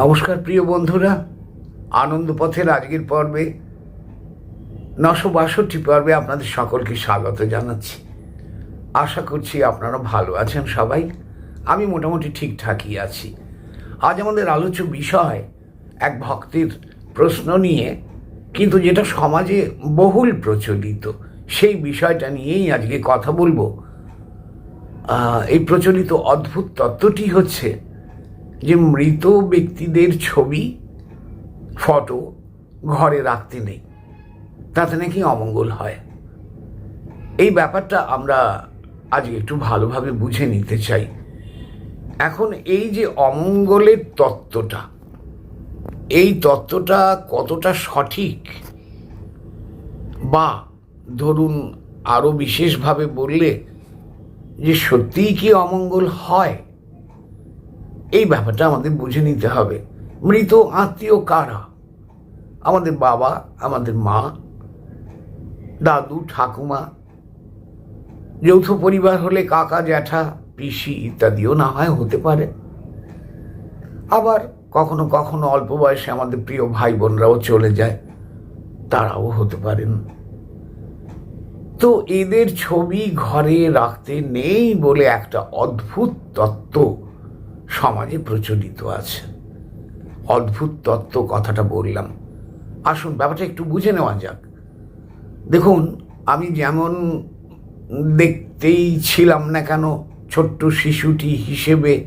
নমস্কার প্রিয় বন্ধুরা, আনন্দ পথের আজকের পর্বে, নশো বাষট্টি পর্বে আপনাদের সকলকে স্বাগত জানাচ্ছি। আশা করছি আপনারা ভালো আছেন সবাই, আমি মোটামুটি ঠিকঠাকই আছি। আজ আমাদের আলোচ্য বিষয় এক ভক্তের প্রশ্ন নিয়ে, কিন্তু যেটা সমাজে বহুল প্রচলিত, সেই বিষয়টা নিয়েই আজকে কথা বলব। এই প্রচলিত অদ্ভুত তত্ত্বটি হচ্ছে যে মৃত ব্যক্তিদের ছবি, ফটো ঘরে রাখতে নেই, তাতে নাকি অমঙ্গল হয়। এই ব্যাপারটা আমরা আজকে একটু ভালোভাবে বুঝে নিতে চাই। এখন এই যে অমঙ্গলের তত্ত্বটা, এই তত্ত্বটা কতটা সঠিক? বা ধরুন আরও বিশেষভাবে বললে যে সত্যিই কি অমঙ্গল হয়? এই ব্যাপারটা আমাদের বুঝে নিতে হবে। মৃত আত্মীয় কারা? আমাদের বাবা, আমাদের মা, দাদু, ঠাকুমা, যৌথ পরিবার হলে কাকা, জ্যাঠা, পিসি ইত্যাদিও না হয়, হতে পারে। আবার কখনো কখনো অল্প বয়সে আমাদের প্রিয় ভাই বোনরাও চলে যায়, তারাও হতে পারেন। তো এদের ছবি ঘরে রাখতে নেই বলে একটা অদ্ভুত তত্ত্ব সমাজে প্রচলিত আছে। অদ্ভুত তত্ত্ব কথাটা বললাম। আসুন, ব্যাপারটা একটু বুঝে নেওয়া যাক। দেখুন, আমি যেমন দেখতেই ছিলাম না কেন, ছোট্ট শিশুটি হিসেবে,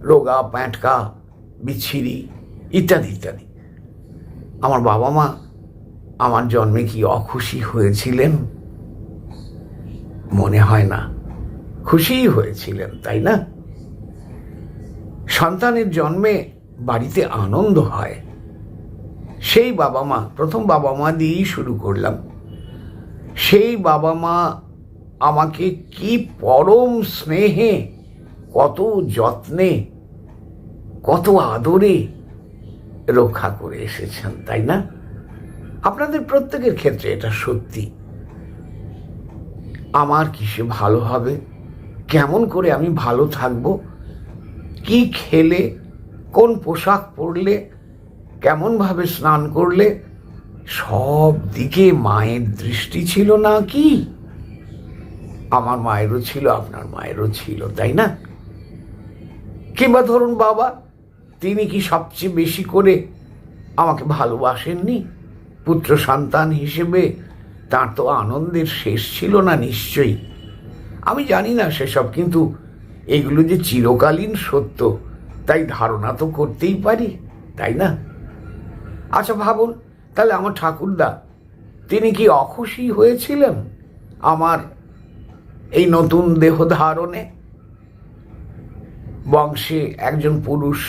রোগা, প্যাঁটকা, বিচ্ছিরি, ইত্যাদি ইত্যাদি। আমার বাবা মা আমার জন্মে কি অখুশি হয়েছিলেন? মনে হয় না। খুশিই হয়েছিলেন, তাই না? সন্তানের জন্মে বাড়িতে আনন্দ হয়। সেই বাবা মা, প্রথম বাবা মা দিয়েই শুরু করলাম। সেই বাবা মা আমাকে কি পরম স্নেহে, কত যত্নে, কত আদরে রক্ষা করে এসেছেন, তাই না? আপনাদের প্রত্যেকের ক্ষেত্রে এটা সত্যি। আমার কিসে ভালো হবে? কেমন করে আমি ভালো থাকব? কি খেলে, কোন পোশাক পরলে কেমনভাবে স্নান করলে, সব দিকে মায়ের দৃষ্টি ছিল না কি আমার মায়েরও ছিল, আপনার মায়েরও ছিল, তাই না? কিংবা ধরুন বাবা, তিনি কি সবচেয়ে বেশি করে আমাকে ভালোবাসেননি? পুত্র সন্তান হিসেবে তার তো আনন্দের শেষ ছিল না নিশ্চয়ই। আমি জানি না সেসব, কিন্তু এগুলো যে চিরকালীন সত্য, তাই ধারণা তো করতেই পারি, তাই না? আচ্ছা ভাবুন, তাহলে আমার ঠাকুরদা, তিনি কি অখুশি হয়েছিলেন আমার এই নতুন দেহ ধারণে? বংশে একজন পুরুষ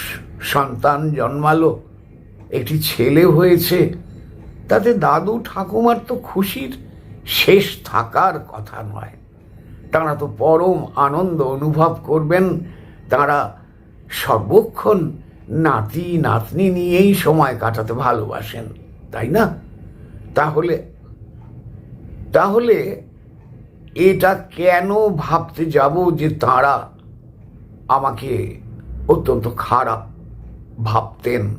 সন্তান জন্মালো, একটি ছেলে হয়েছে, তাতে দাদু ঠাকুমার তো খুশির শেষ থাকার কথা নয়। তারা তো পরম আনন্দ অনুভব করবেন। তারা সর্বক্ষণ নাতি, নাতনি নিয়েই সময় কাটাতে ভালোবাসেন, তাই না? তাহলে তাহলে এটা কেন ভাবতে যাব যে তারা আমাকে অত্যন্ত খারাপ ভাবতেন?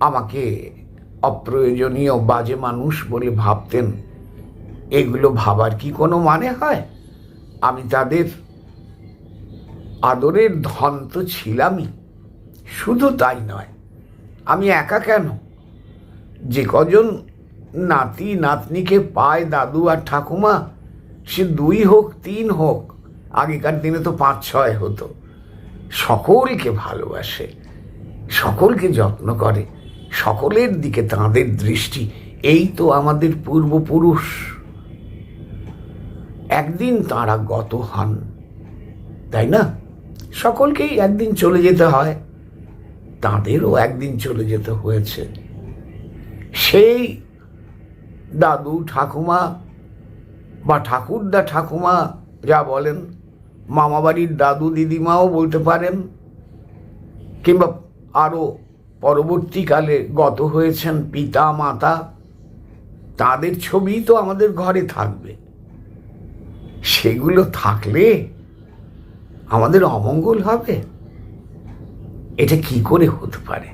আমাকে অপ্রয়োজনীয় বাজে মানুষ বলে ভাবতেন। এগুলো ভাবার কি কোনো মানে হয়? আমি তাদের আদরের ধন তো ছিলামই, শুধু তাই নয়, আমি একা কেন? যে কজন নাতি নাতনিকে পায় দাদু আর ঠাকুমা, সে দুই হোক, তিন হোক, আগেকার দিনে তো পাঁচ, ছয় হতো। সকলকে ভালোবাসে, সকলকে যত্ন করে, সকলের দিকে তাঁদের দৃষ্টি, এই তো আমাদের পূর্বপুরুষ। একদিন তাঁরা গত হন, তাই না? সকলকেই একদিন চলে যেতে হয়, তাঁদেরও একদিন চলে যেতে হয়েছে। সেই দাদু ঠাকুমা বা ঠাকুরদা ঠাকুমা যা বলেন, মামাবাড়ির দাদু দিদিমাও বলতে পারেন, কিংবা আরও পরবর্তীকালে গত হয়েছেন পিতা মাতা তাদের ছবি তো আমাদের ঘরে থাকবে। সেগুলো থাকলে আমাদের অমঙ্গল হবে। এটা কি করে হতে পারে?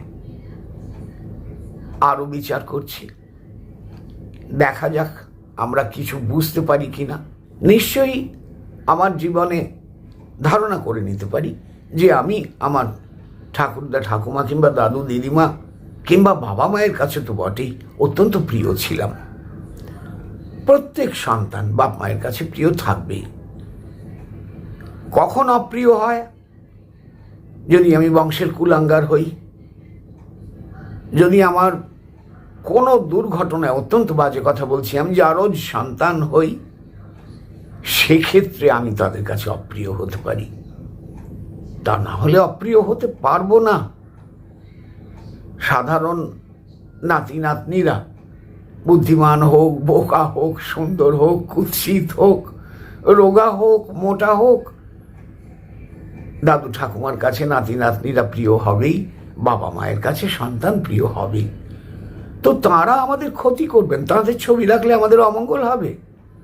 আরও বিচার করছি। দেখা যাক আমরা কিছু বুঝতে পারি কি না নিশ্চয়ই আমার জীবনে ধারণা করে নিতে পারি যে আমি আমার ঠাকুরদা ঠাকুমা কিংবা দাদু দিদিমা কিংবা বাবা মায়ের কাছে তো বটেই, অত্যন্ত প্রিয় ছিলাম। প্রত্যেক সন্তান বাপ মায়ের কাছে প্রিয় থাকবেই। কখন অপ্রিয় হয়? যদি আমি বংশের কুলাঙ্গার হই, যদি আমার কোনো দুর্ঘটনায় অত্যন্ত বাজে কথা বলছি, আমি যারও সন্তান হই, সেক্ষেত্রে আমি তাদের কাছে অপ্রিয় হতে পারি। তা না হলে অপ্রিয় হতে পারব না। সাধারণ নাতি নাতনিরা বুদ্ধিমান হোক, বোকা হোক, সুন্দর হোক, কুৎসিত হোক, রোগা হোক, মোটা হোক, দাদু ঠাকুমার কাছে নাতি নাতনিরা প্রিয় হবেই, বাবা মায়ের কাছে সন্তান প্রিয় হবেই। তো তারা আমাদের ক্ষতি করবেন, তাদের ছবি রাখলে আমাদের অমঙ্গল হবে।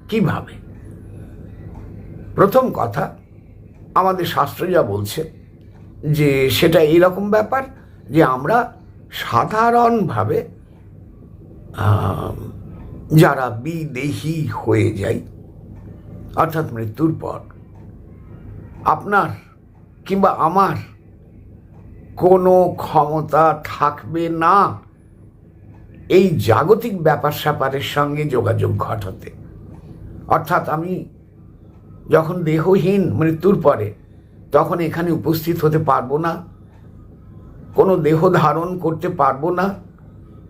কীভাবে? প্রথম কথা, আমাদের শাস্ত্র যা বলছে যে সেটা এইরকম ব্যাপার যে আমরা সাধারণভাবে যারা বিদেহী হয়ে যাই অর্থাৎ মৃত্যুর পর, আপনার কিংবা আমার কোনো ক্ষমতা থাকবে না। এই জাগতিক ব্যাপার স্যাপারের সঙ্গে যোগাযোগ ঘটাতে। অর্থাৎ আমি যখন দেহহীন মৃত্যুর পরে, তখন এখানে উপস্থিত হতে পারব না, কোনো দেহ ধারণ করতে পারব না।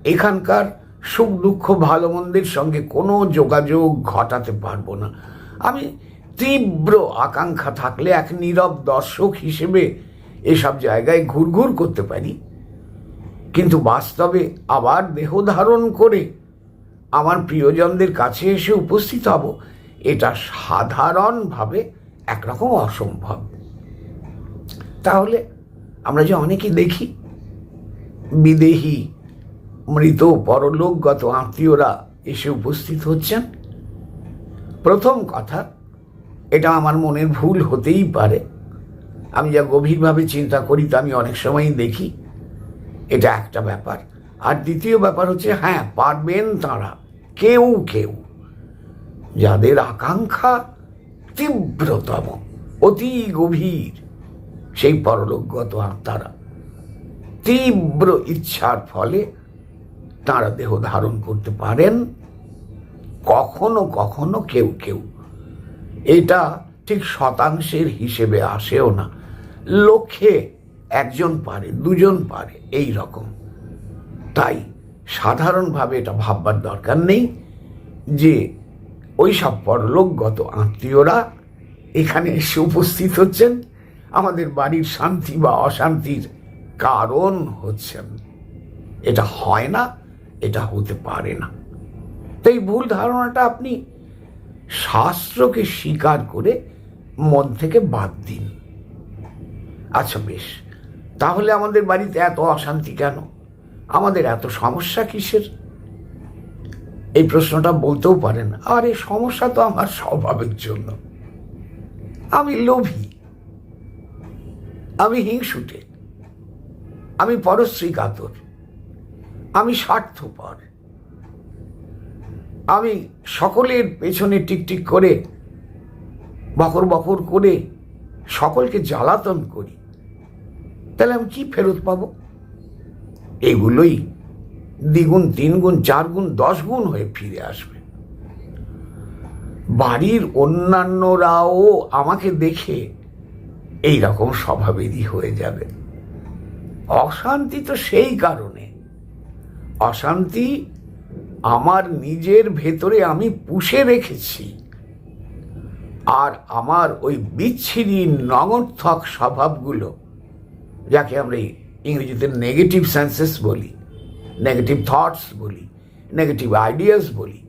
এখানকার সুখ দুঃখ ভালো মন্দের সঙ্গে কোনো যোগাযোগ ঘটাতে পারব না। আমি তীব্র আকাঙ্ক্ষা থাকলে এক নীরব দর্শক হিসেবে এসব জায়গায় ঘুরঘুর করতে পারি। কিন্তু বাস্তবে আবার দেহ ধারণ করে আমার প্রিয়জনদের কাছে এসে উপস্থিত হব, এটা সাধারণভাবে একরকম অসম্ভব। তাহলে আমরা যে অনেকে দেখি, বিদেহী মৃত পরলোকগত আত্মীয়রা এসে উপস্থিত হচ্ছেন। প্রথম কথা, এটা আমার মনের ভুল হতেই পারে। আমি যা গভীরভাবে চিন্তা করি তা আমি অনেক সময়ই দেখি। এটা একটা ব্যাপার। আর দ্বিতীয় ব্যাপার হচ্ছে হ্যাঁ পারবেন তারা, কেউ কেউ, যাদের আকাঙ্ক্ষা তীব্রতম, অতি গভীর, সেই পরলোকগত আত্মারা। তীব্র ইচ্ছার ফলে তারা দেহ ধারণ করতে পারেন। কখনো কখনো কেউ কেউ। এটা ঠিক শতাংশের হিসেবে আসেও না। লক্ষ্যে একজন পারে, দুজন পারে, এই রকম। তাই সাধারণভাবে এটা ভাববার দরকার নেই যে ওই সব পরলোকগত আত্মীয়রা এখানে এসে উপস্থিত হচ্ছেন। আমাদের বাড়ির শান্তি বা অশান্তির কারণ হচ্ছেন। এটা হয় না। এটা হতে পারে না। তাই ভুল ধারণাটা আপনি শাস্ত্রকে স্বীকার করে মন থেকে বাদ দিন। আচ্ছা বেশ, তাহলে আমাদের বাড়িতে এত অশান্তি কেন? আমাদের এত সমস্যা কিসের? এই প্রশ্নটা বলতেও পারেন, আরে সমস্যা তো আমার স্বভাবের জন্য। আমি লোভী, আমি হিংসুটে, আমি পরশ্রী কাতর আমি স্বার্থপর। আমি সকলের পেছনে টিকটিক করে, বকর বকর করে সকলকে জ্বালাতন করি। তাহলে আমি কি ফেরত পাবো? এগুলোই দ্বিগুণ তিন গুণ চার গুণ দশ গুণ হয়ে ফিরে আসবে। বাড়ির অন্যান্যরাও আমাকে দেখে এই রকম স্বভাবেরই হয়ে যাবে। অশান্তি তো সেই কারণে। অশান্তি আমার নিজের ভেতরে আমি পুষে রেখেছি। আর আমার ওই বিচ্ছিরি নগর্থক স্বভাবগুলো, যাকে আমরা ইংরেজিতে নেগেটিভ সেন্সেস বলি নেগেটিভ থটস বলি নেগেটিভ আইডিয়াস বলি,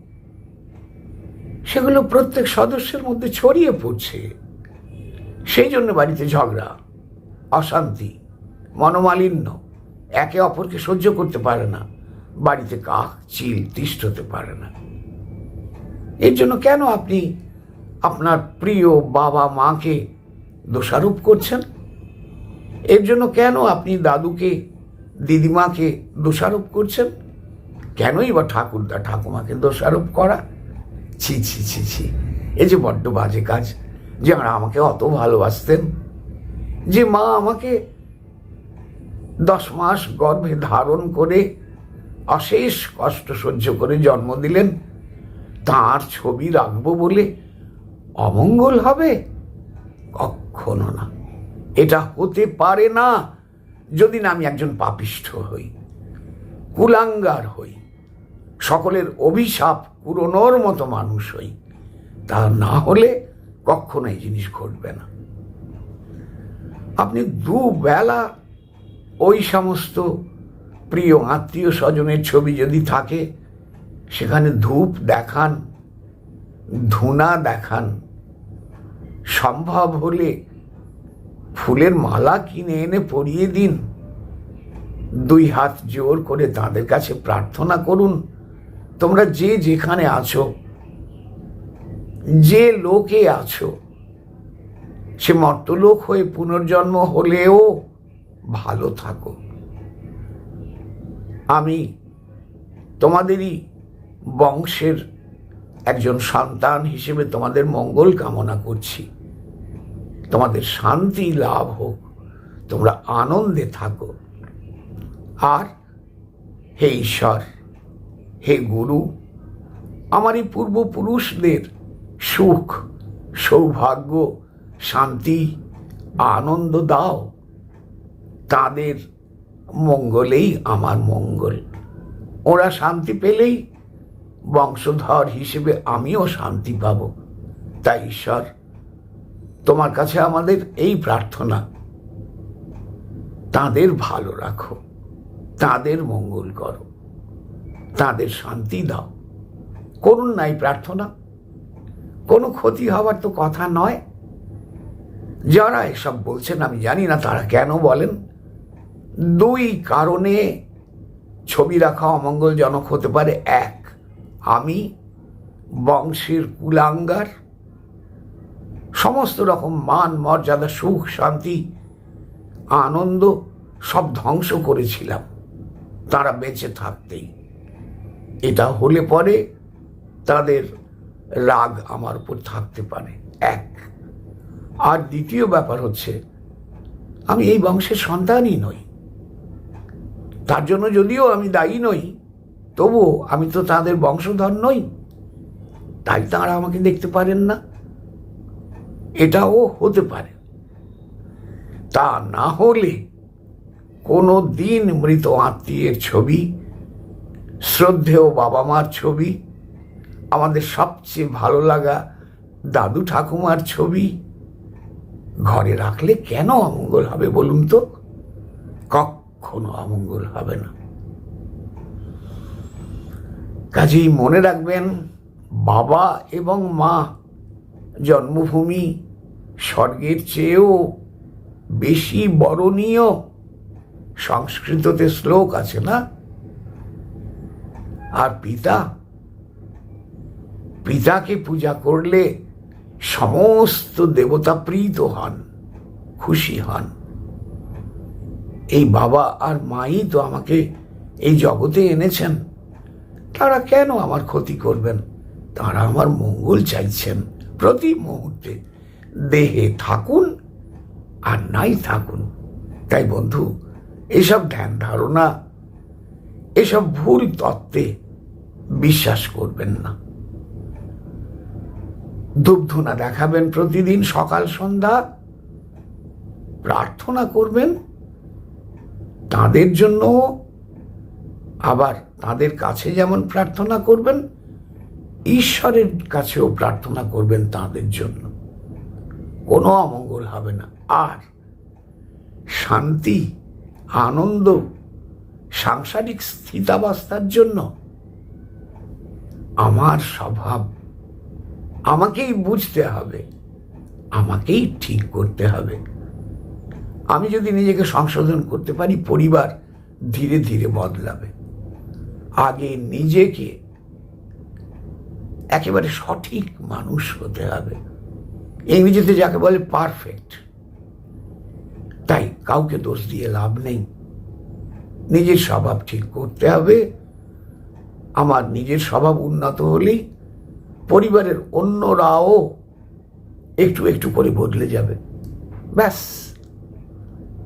সেগুলো প্রত্যেক সদস্যের মধ্যে ছড়িয়ে পড়ছে। সেই জন্য বাড়িতে ঝগড়া, অশান্তি, মনোমালিন্য একে অপরকে সহ্য করতে পারে না। বাড়িতে কাক, চিল তিষ্ঠতে পারে না। এর জন্য কেন আপনি আপনার প্রিয় বাবা মাকে দোষারোপ করছেন? এর জন্য কেন আপনি দাদুকে, দিদিমাকে দোষারোপ করছেন? কেনই বা ঠাকুরদা, ঠাকুমাকে দোষারোপ করা? ছি ছি ছি ছি। এ যে বড্ড বাজে কাজ যে আর আমাকে অত ভালোবাসতেন। যে মা আমাকে দশ মাস গর্ভে ধারণ করে অশেষ কষ্ট সহ্য করে জন্ম দিলেন। তার ছবি রাখব বলে অমঙ্গল হবে? কখনো না। এটা হতে পারে না যদি না আমি একজন পাপিষ্ঠ হই, কুলাঙ্গার হই, সকলের অভিশাপ পুরনোর মতো মানুষ হই। তা না হলে কখনো এই জিনিস ঘটবে না। আপনি দুবেলা ওই সমস্ত প্রিয় আত্মীয় স্বজনের ছবি যদি থাকে, সেখানে ধূপ দেখান, ধুনা দেখান। সম্ভব হলে ফুলের মালা কিনে এনে পরিয়ে দিন। দুই হাত জোর করে তাদের কাছে প্রার্থনা করুন, তোমরা যে যেখানে আছো, যে লোকে আছো, সে মর্তলোক হয়ে পুনর্জন্ম হলেও ভালো থাকো। আমি তোমাদেরই বংশের একজন সন্তান হিসেবে তোমাদের মঙ্গল কামনা করছি। তোমাদের শান্তি লাভ হোক। তোমরা আনন্দে থাকো। আর হে ঈশ্বর, হে গুরু আমার এই পূর্বপুরুষদের সুখ, সৌভাগ্য, শান্তি, আনন্দ দাও। তাদের মঙ্গলেই আমার মঙ্গল। ওরা শান্তি পেলেই বংশধর হিসেবে আমিও শান্তি পাব। তাই ঈশ্বর, তোমার কাছে আমাদের এই প্রার্থনা। তাদের ভালো রাখো, তাদের মঙ্গল করো, তাদের শান্তি দাও। করুন নাই প্রার্থনা। কোনো ক্ষতি হওয়ার তো কথা নয়। যারা এসব বলছেন, আমি জানি না তারা কেন বলেন। দুই কারণে ছবি রাখা অমঙ্গলজনক হতে পারে। এক, আমি বংশের কুলাঙ্গার। সমস্ত রকম মান, মর্যাদা, সুখ, শান্তি, আনন্দ সব ধ্বংস করেছিলাম। তারা বেঁচে থাকতেই। এটা হলে পরে তাদের রাগ আমার উপর থাকতে পারে। এক, আর দ্বিতীয় ব্যাপার হচ্ছে, আমি এই বংশের সন্তানই নই। তার জন্য যদিও আমি দায়ী নই তবুও আমি তো তাদের বংশধর নই। তাই তাঁরা আমাকে দেখতে পারেন না। এটাও হতে পারে। তা না হলে কোনো দিন মৃত আত্মীয়ের ছবি, শ্রদ্ধেয় বাবা মার ছবি, আমাদের সবচেয়ে ভালো লাগা দাদু ঠাকুমার ছবি ঘরে রাখলে কেন অমঙ্গল হবে বলুন তো? কখনো অমঙ্গল হবে না। কাজেই মনে রাখবেন, বাবা এবং মা জন্মভূমি স্বর্গের চেয়েও বেশি বরণীয়। সংস্কৃততে শ্লোক আছে না? আর পিতা? পিতাকে পূজা করলে সমস্ত দেবতা প্রীত হন, খুশি হন। এই বাবা আর মাই তো আমাকে এই জগতে এনেছেন। তারা কেন আমার ক্ষতি করবেন? তারা আমার মঙ্গল চাইছেন প্রতি মুহূর্তে। দেহে থাকুন আর নাই থাকুন। তাই বন্ধু, এসব ধ্যান ধারণা, এসব ভুল তত্ত্বে বিশ্বাস করবেন না। ধূপধুনা দেখাবেন প্রতিদিন সকাল সন্ধ্যা। প্রার্থনা করবেন তাদের জন্য আবার তাদের কাছে যেমন প্রার্থনা করবেন, ঈশ্বরের কাছেও প্রার্থনা করবেন তাদের জন্য। কোনো অমঙ্গল হবে না। আর শান্তি, আনন্দ, সাংসারিক স্থিতাবস্থার জন্য আমার স্বভাব, আমাকেই বুঝতে হবে, আমাকেই ঠিক করতে হবে। আমি যদি নিজেকে সংশোধন করতে পারি, পরিবার ধীরে ধীরে বদলাবে। আগে নিজেকে একেবারে সঠিক মানুষ হতে হবে। ইংরেজিতে যাকে বলে পারফেক্ট তাই কাউকে দোষ দিয়ে লাভ নেই। নিজের স্বভাব ঠিক করতে হবে। আমার নিজের স্বভাব উন্নত হলেই পরিবারের অন্যরাও একটু একটু করে বদলে যাবে। ব্যাস।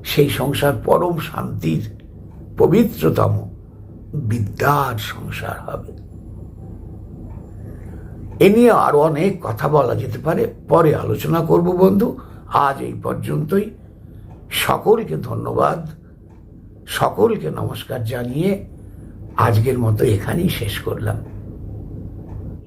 সেই সংসার পরম শান্তির, পবিত্রতম বিদ্যার সংসার হবে। এ নিয়ে আরও অনেক কথা বলা যেতে পারে। পরে আলোচনা করব বন্ধু। আজ এই পর্যন্তই। সকলকে ধন্যবাদ। সকলকে নমস্কার জানিয়ে আজকের মতো এখানেই শেষ করলাম।